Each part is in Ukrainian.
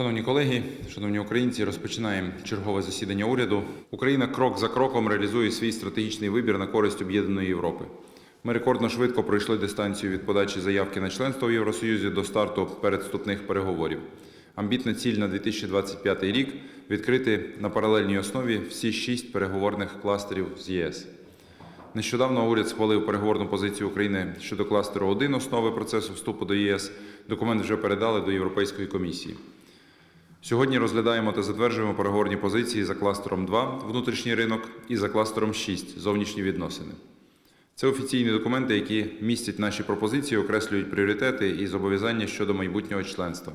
Шановні колеги, шановні українці, розпочинаємо чергове засідання уряду. Україна крок за кроком реалізує свій стратегічний вибір на користь об'єднаної Європи. Ми рекордно швидко пройшли дистанцію від подачі заявки на членство в Євросоюзі до старту передступних переговорів. Амбітна ціль на 2025 рік відкрити на паралельній основі всі шість переговорних кластерів з ЄС. Нещодавно уряд схвалив переговорну позицію України щодо кластеру 1 основи процесу вступу до ЄС. Документ вже передали до Європейської комісії. Сьогодні розглядаємо та затверджуємо переговорні позиції за кластером 2 внутрішній ринок і за кластером 6 зовнішні відносини. Це офіційні документи, які містять наші пропозиції, окреслюють пріоритети і зобов'язання щодо майбутнього членства.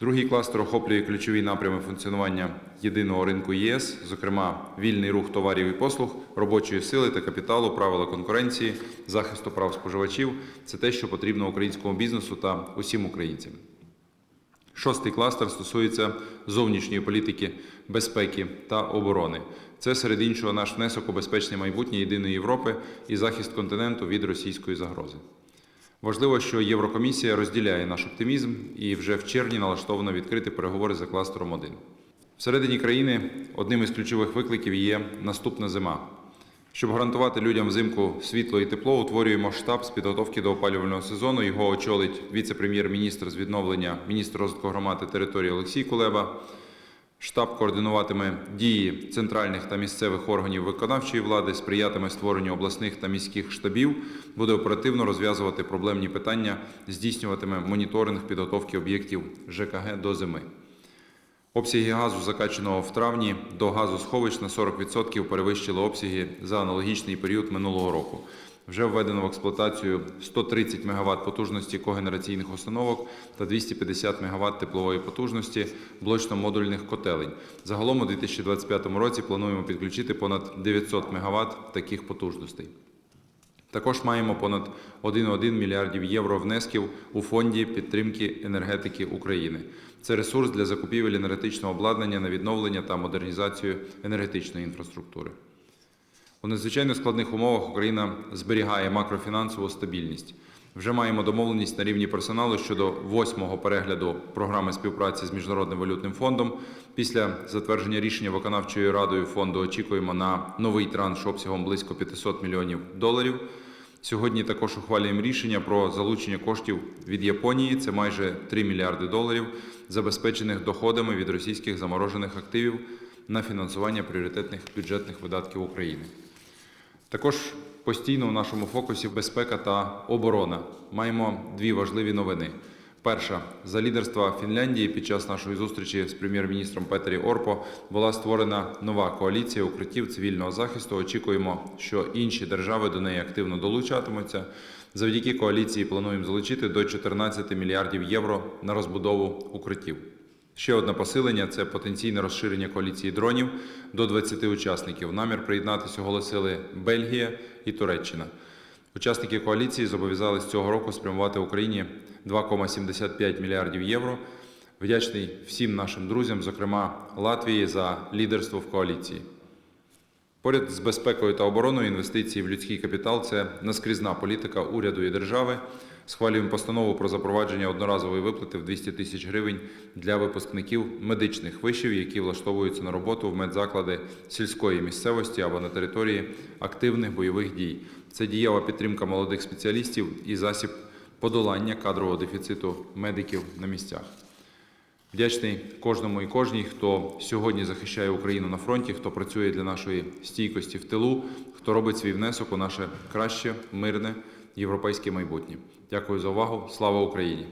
Другий кластер охоплює ключові напрями функціонування єдиного ринку ЄС, зокрема вільний рух товарів і послуг, робочої сили та капіталу, правила конкуренції, захисту прав споживачів. Це те, що потрібно українському бізнесу та усім українцям. Шостий кластер стосується зовнішньої політики, безпеки та оборони. Це серед іншого наш внесок у безпечне майбутнє єдиної Європи і захист континенту від російської загрози. Важливо, що Єврокомісія розділяє наш оптимізм і вже в червні налаштовано відкрити переговори за кластером 1. Всередині країни одним із ключових викликів є наступна зима. Щоб гарантувати людям взимку світло і тепло, утворюємо штаб з підготовки до опалювального сезону. Його очолить віце-прем'єр-міністр з відновлення, міністр розвитку громади території Олексій Кулеба. Штаб координуватиме дії центральних та місцевих органів виконавчої влади, сприятиме створенню обласних та міських штабів, буде оперативно розв'язувати проблемні питання, здійснюватиме моніторинг підготовки об'єктів ЖКГ до зими. Обсяги газу, закачаного в травні до газосховищ на 40% перевищили обсяги за аналогічний період минулого року. Вже введено в експлуатацію 130 МВт потужності когенераційних установок та 250 МВт теплової потужності блочно-модульних котелень. Загалом у 2025 році плануємо підключити понад 900 МВт таких потужностей. Також маємо понад 1,1 мільярдів євро внесків у фонді підтримки енергетики України. Це ресурс для закупівель енергетичного обладнання на відновлення та модернізацію енергетичної інфраструктури. У надзвичайно складних умовах Україна зберігає макрофінансову стабільність. Вже маємо домовленість на рівні персоналу щодо восьмого перегляду програми співпраці з Міжнародним валютним фондом. Після затвердження рішення виконавчою радою фонду очікуємо на новий транш обсягом близько 500 мільйонів доларів. Сьогодні також ухвалюємо рішення про залучення коштів від Японії. Це майже 3 мільярди доларів, забезпечених доходами від російських заморожених активів на фінансування пріоритетних бюджетних видатків України. Також постійно у нашому фокусі безпека та оборона. Маємо дві важливі новини. Перша за лідерства Фінляндії під час нашої зустрічі з прем'єр-міністром Петері Орпо була створена нова коаліція укриттів цивільного захисту. Очікуємо, що інші держави до неї активно долучатимуться. Завдяки коаліції плануємо залучити до 14 мільярдів євро на розбудову укриттів. Ще одне посилення це потенційне розширення коаліції дронів до 20 учасників. Намір приєднатися оголосили Бельгія і Туреччина. Учасники коаліції зобов'язались цього року спрямувати Україні 2,75 мільярдів євро. Вдячний всім нашим друзям, зокрема Латвії, за лідерство в коаліції. Поряд з безпекою та обороною інвестиції в людський капітал це наскрізна політика уряду і держави. Схвалюємо постанову про запровадження одноразової виплати в 200 тисяч гривень для випускників медичних вишів, які влаштовуються на роботу в медзаклади сільської місцевості або на території активних бойових дій. Це дієва підтримка молодих спеціалістів і засіб подолання кадрового дефіциту медиків на місцях. Вдячний кожному і кожній, хто сьогодні захищає Україну на фронті, хто працює для нашої стійкості в тилу, хто робить свій внесок у наше краще, мирне європейське майбутнє. Дякую за увагу. Слава Україні!